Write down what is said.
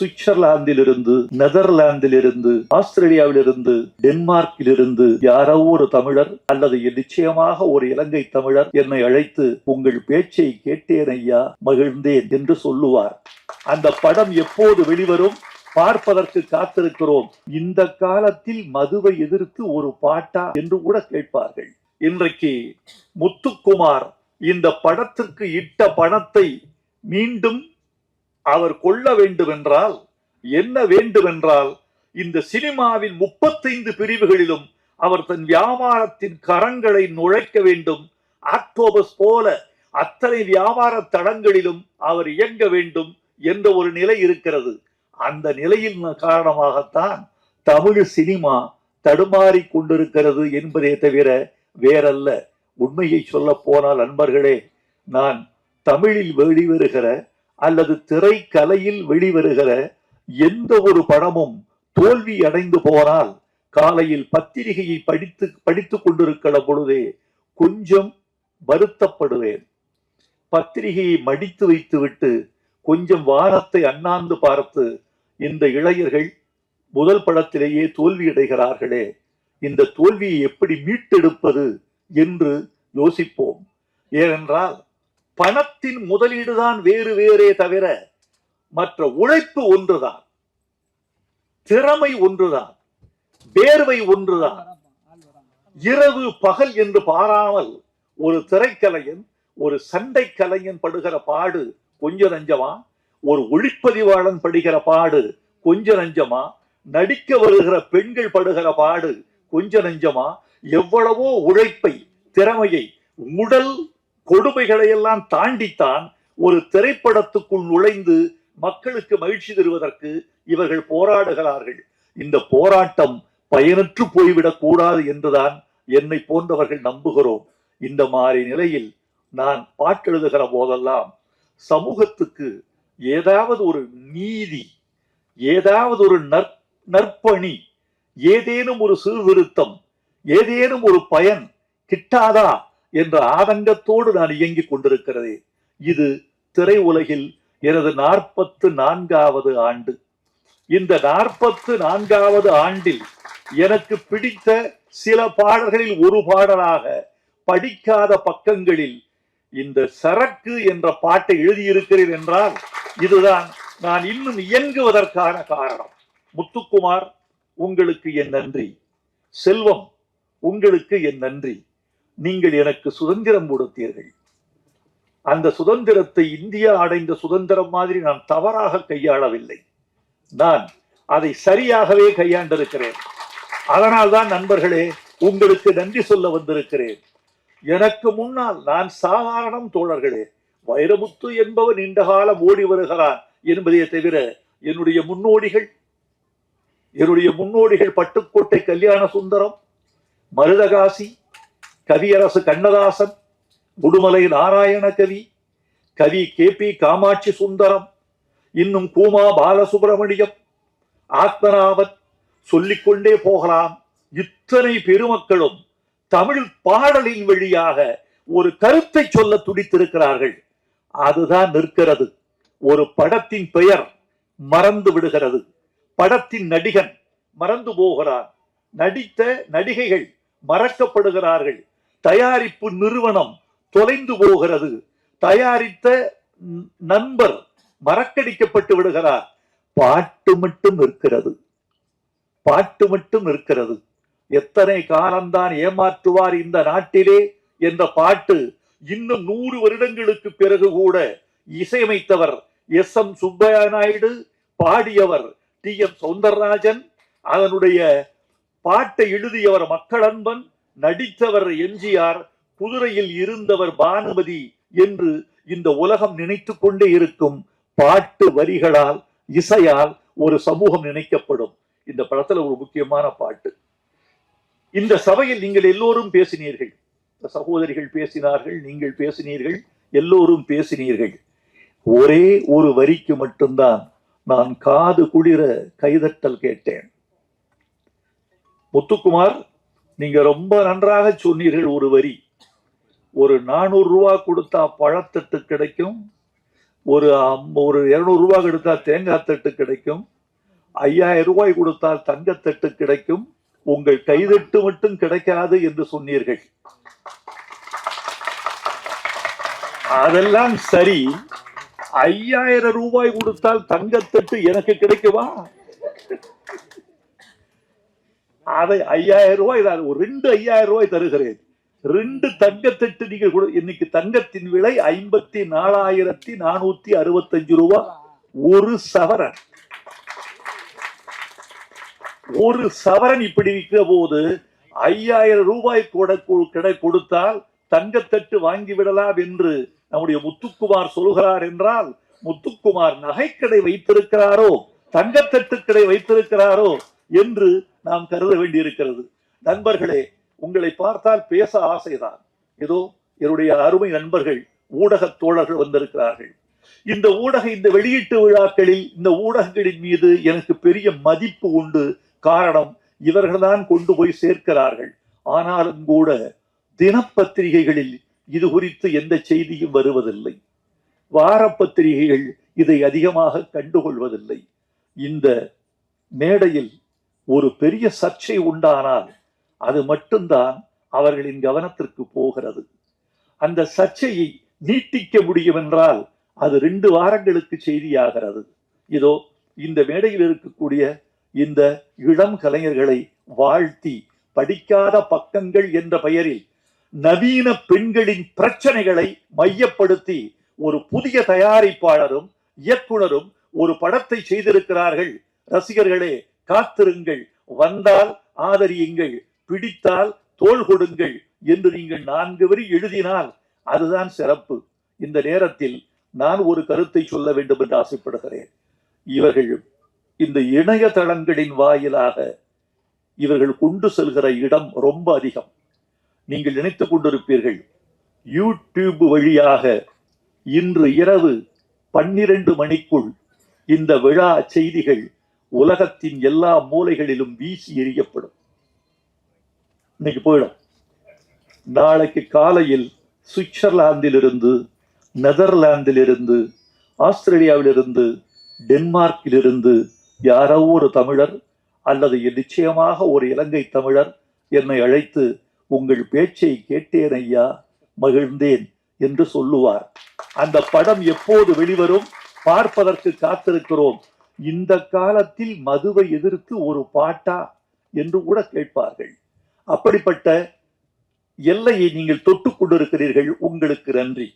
சுவிட்சர்லாந்திலிருந்து நெதர்லாந்திலிருந்து ஆஸ்திரேலியாவிலிருந்து டென்மார்க்கிலிருந்து யாரோ ஒரு தமிழர் அல்லது நிச்சயமாக ஒரு இலங்கை தமிழர் என்னை அழைத்து உங்கள் பேச்சை கேட்டேன் ஐயா மகிழ்ந்தேன் என்று சொல்லுவார். அந்த படம் எப்போது வெளிவரும்? பார்ப்பதற்கு காத்திருக்கிறோம். இந்த காலத்தில் மதுவை எதிர்த்து ஒரு பாட்டா என்று கூட கேட்பார்கள். இன்றைக்கு முத்துக்குமார் இந்த படத்திற்கு இட்ட பணத்தை மீண்டும் அவர் கொள்ள வேண்டுமென்றால் என்ன வேண்டுமென்றால் இந்த சினிமாவின் முப்பத்தைந்து பிரிவுகளிலும் அவர் தன் வியாபாரத்தின் கரங்களை நுழைக்க வேண்டும். ஆக்டோபஸ் போல அத்தனை வியாபார தடங்களிலும் அவர் இயங்க வேண்டும் என்ற ஒரு நிலை இருக்கிறது. அந்த நிலையின் காரணமாகத்தான் தமிழ் சினிமா தடுமாறி கொண்டிருக்கிறது என்பதே தவிர வேறல்ல. உண்மையை சொல்ல போனால் நண்பர்களே நான் தமிழில் வெளிவருகிற அல்லது திரைக்கலையில் வெளிவருகிற எந்த ஒரு படமும் தோல்வி அடைந்து போனால் காலையில் பத்திரிகையை படித்து படித்து கொண்டிருக்கிற பொழுதே கொஞ்சம் வருத்தப்படுவேன். பத்திரிகையை மடித்து வைத்துவிட்டு கொஞ்சம் வானத்தை அண்ணாந்து பார்த்து இந்த இளைஞர்கள் முதல் படத்திலேயே தோல்வியடைகிறார்களே இந்த தோல்வியை எப்படி மீட்டெடுப்பது என்று யோசிப்போம். ஏனென்றால் பணத்தின் முதலீடுதான் வேறு வேறே தவிர மற்ற உழைப்பு ஒன்றுதான். திறமை ஒன்றுதான். வேர்வை ஒன்றுதான். இரவு பகல் என்று பாராமல் ஒரு திரைக்கலையன் ஒரு சண்டை கலைஞன் படுகிற பாடு கொஞ்ச நஞ்சமா? ஒரு ஒளிப்பதிவாளன் படுகிற பாடு கொஞ்ச நஞ்சமா? நடிக்க வருகிற பெண்கள் படுகிற பாடு கொஞ்ச நஞ்சமா? எவ்வளவோ உழைப்பை திறமையை உடல் கொடுமைகளை எல்லாம் தாண்டித்தான் ஒரு திரைப்படத்துக்குள் நுழைந்து மக்களுக்கு மகிழ்ச்சி தருவதற்கு இவர்கள் போராடுகிறார்கள். இந்த போராட்டம் பயனற்று போய்விடக் கூடாது என்றுதான் என்னை போன்றவர்கள் நம்புகிறோம். இந்த மாதிரி நிலையில் நான் பாட்டெழுதுகிற போதெல்லாம் சமூகத்துக்கு ஏதாவது ஒரு நீதி ஏதாவது ஒரு நற் நற்பணி ஏதேனும் ஒரு சீர்திருத்தம் ஏதேனும் ஒரு பயன் கிட்டாதா? என்ற ஆதங்கத்தோடு நான் இயங்கிக் கொண்டிருக்கிறதே. இது திரை உலகில் எனது நாற்பத்து நான்காவது ஆண்டு. இந்த நாற்பத்து நான்காவது ஆண்டில் எனக்கு பிடித்த சில பாடல்களில் ஒரு பாடலாக படிக்காத பக்கங்களில் இந்த சரக்கு என்ற பாட்டை எழுதியிருக்கிறேன் என்றால் இதுதான் நான் இன்னும் இயங்குவதற்கான காரணம். முத்துக்குமார் உங்களுக்கு என் நன்றி. செல்வம் உங்களுக்கு என் நன்றி. நீங்கள் எனக்கு சுதந்திரம் கொடுத்தீர்கள். அந்த சுதந்திரத்தை இந்தியா அடைந்த சுதந்திரம் மாதிரி நான் தவறாக கையாளவில்லை. நான் அதை சரியாகவே கையாண்டிருக்கிறேன். அதனால்தான் நண்பர்களே உங்களுக்கு நன்றி சொல்ல வந்திருக்கிறேன். எனக்கு முன்னால் நான் சாதாரணம் தோழர்களே வைரமுத்து என்பவன் நீண்ட காலம் ஓடி வருகிறான் என்பதை தவிர என்னுடைய முன்னோடிகள் என்னுடைய முன்னோடிகள் பட்டுக்கோட்டை கல்யாண சுந்தரம் மருதகாசி கவியரசு கண்ணதாசன் உடுமலை நாராயண கவி கவி கே பி காமாட்சி சுந்தரம் இன்னும் கூமா பாலசுப்பிரமணியம் ஆத்மநாபன் சொல்லிக்கொண்டே போகலாம். இத்தனை பெருமக்களும் தமிழ் பாடலின் வழியாக ஒரு கருத்தை சொல்ல துடித்திருக்கிறார்கள். அதுதான் நிற்கிறது. ஒரு படத்தின் பெயர் மறந்து விடுகிறது. படத்தின் நடிகன் மறந்து போகிறான். நடித்த நடிகைகள் மறக்கப்படுகிறார்கள். தயாரிப்பு நிறுவனம் தொலைந்து போகிறது. தயாரித்த நண்பர் மறக்கடிக்கப்பட்டு விடுகிறார். பாட்டு மட்டும் இருக்கிறது பாட்டு மட்டும் இருக்கிறது எத்தனை காலம்தான் ஏமாற்றுவார் இந்த நாட்டிலே என்ற பாட்டு இன்னும் நூறு வருடங்களுக்கு பிறகு கூட இசையமைத்தவர் எஸ் எம் சுப்பையா நாயுடு பாடியவர் டி எம் சௌந்தரராஜன் அதனுடைய பாட்டை எழுதியவர் மக்கள் அன்பன் நடித்தவர் எம்ஜிஆர் குதிரையில் இருந்தவர் பானுமதி என்று இந்த உலகம் நினைத்து கொண்டே இருக்கும் பாட்டு வரிகளால் இசையால் ஒரு சமூகம் நினைக்கப்படும். இந்த படத்துல ஒரு முக்கியமான பாட்டு. இந்த சபையில் நீங்கள் எல்லோரும் பேசினீர்கள். இந்த சகோதரிகள் பேசினார்கள் நீங்கள் பேசினீர்கள் எல்லோரும் பேசினீர்கள். ஒரே ஒரு வரிக்கு மட்டும்தான் நான் காது குளிர கைதட்டல் கேட்டேன். முத்துக்குமார் நீங்க ரொம்ப நன்றாக சொன்னீர்கள் ஒரு வரி. ஒரு நானூறு ரூபா கொடுத்தா பழத்தட்டு கிடைக்கும். ஒரு அம்- ஒரு இருநூறு ரூபா கொடுத்தா தேங்காய் தட்டு கிடைக்கும். ஐயாயிரம் ரூபாய் கொடுத்தால் தங்கத்தட்டு கிடைக்கும். உங்கள் கைதட்டு மட்டும் கிடைக்காது என்று சொன்னீர்கள். அதெல்லாம் சரி. ஐயாயிரம் ரூபாய் கொடுத்தால் தங்கத்தட்டு எனக்கு கிடைக்குமா? அதை ஐயாயிரம் ரூபாய் நான் ஒரு ரெண்டு ஐயாயிரம் ரூபாய் தருகிறேன். ரெண்டு தங்கத்தட்டு நீங்கள் கூட இன்னைக்கு தங்கத்தின் விலை ஐம்பத்தி நாலாயிரத்தி நானூத்தி அறுபத்தஞ்சு ரூபா. ஒரு சவரன். ஒரு சவரன் இப்படி விற்கிற போது ஐயாயிரம் ரூபாய் கூட கிடை கொடுத்தால் தங்கத்தட்டு வாங்கி விடலாம் என்று நம்முடைய முத்துக்குமார் சொல்கிறார் என்றால் முத்துக்குமார் நகைக்கடை வைத்திருக்கிறாரோ தங்கத்தட்டு கடை வைத்திருக்கிறாரோ என்று நாம் கருத வேண்டியிருக்கிறது. நண்பர்களே உங்களை பார்த்தால் பேச ஆசைதான். ஏதோ என்னுடைய அருமை நண்பர்கள் ஊடகத் தோழர்கள் வந்திருக்கிறார்கள். இந்த ஊடக இந்த வெளியீட்டு விழாக்களில் இந்த ஊடகங்களின் மீது எனக்கு பெரிய மதிப்பு உண்டு. காரணம் இவர்கள்தான் கொண்டு போய் சேர்க்கிறார்கள். ஆனாலும் கூட தினப்பத்திரிகைகளில் இது குறித்து எந்த செய்தியும் வருவதில்லை. வாரப்பத்திரிகைகள் இதை அதிகமாக கண்டுகொள்வதில்லை. இந்த மேடையில் ஒரு பெரிய சர்ச்சை உண்டானால் அது மட்டும்தான் அவர்களின் கவனத்திற்கு போகிறது. அந்த சர்ச்சையை நீட்டிக்க முடியும் என்றால் அது ரெண்டு வாரங்களுக்கு செய்தியாகிறது. இதோ இந்த மேடையில் இருக்கக்கூடிய இந்த இளம் கலைஞர்களை வாழ்த்தி படிக்காத பக்கங்கள் என்ற பெயரில் நவீன பெண்களின் பிரச்சனைகளை மையப்படுத்தி ஒரு புதிய தயாரிப்பாளரும் இயக்குனரும் ஒரு படத்தை செய்திருக்கிறார்கள். ரசிகர்களே காத்திருங்கள். வந்தால் ஆதரியுங்கள். பிடித்தால் தோள் கொடுங்கள் என்று நீங்கள் நான்கு வரி எழுதினால் அதுதான் சிறப்பு. இந்த நேரத்தில் நான் ஒரு கருத்தை சொல்ல வேண்டும் என்று ஆசைப்படுகிறேன். இவர்கள் இந்த இணையதளங்களின் வாயிலாக இவர்கள் கொண்டு செல்கிற இடம் ரொம்ப அதிகம். நீங்கள் நினைத்துக் கொண்டிருப்பீர்கள் யூடியூப் வழியாக இன்று இரவு பன்னிரண்டு மணிக்குள் இந்த விழா செய்திகள் உலகத்தின் எல்லா மூலைகளிலும் வீசி எறியப்படும். இன்னைக்கு போயிடும். நாளைக்கு காலையில் சுவிட்சர்லாந்திலிருந்து நெதர்லாந்திலிருந்து ஆஸ்திரேலியாவிலிருந்து டென்மார்க்கிலிருந்து யாரோ ஒரு தமிழர் அல்லது நிச்சயமாக ஒரு இலங்கை தமிழர் என்னை அழைத்து உங்கள் பேச்சை கேட்டேன் ஐயா மகிழ்ந்தேன் என்று சொல்லுவார். அந்த படம் எப்போது வெளிவரும் பார்ப்பதற்கு காத்திருக்கிறோம். இந்த காலத்தில் மதுவை எதிர்த்து ஒரு பாட்டா என்று கூட கேட்பார்கள். அப்படிப்பட்ட எல்லையை நீங்கள் தொட்டுக் கொண்டிருக்கிறீர்கள். உங்களுக்கு நன்றி.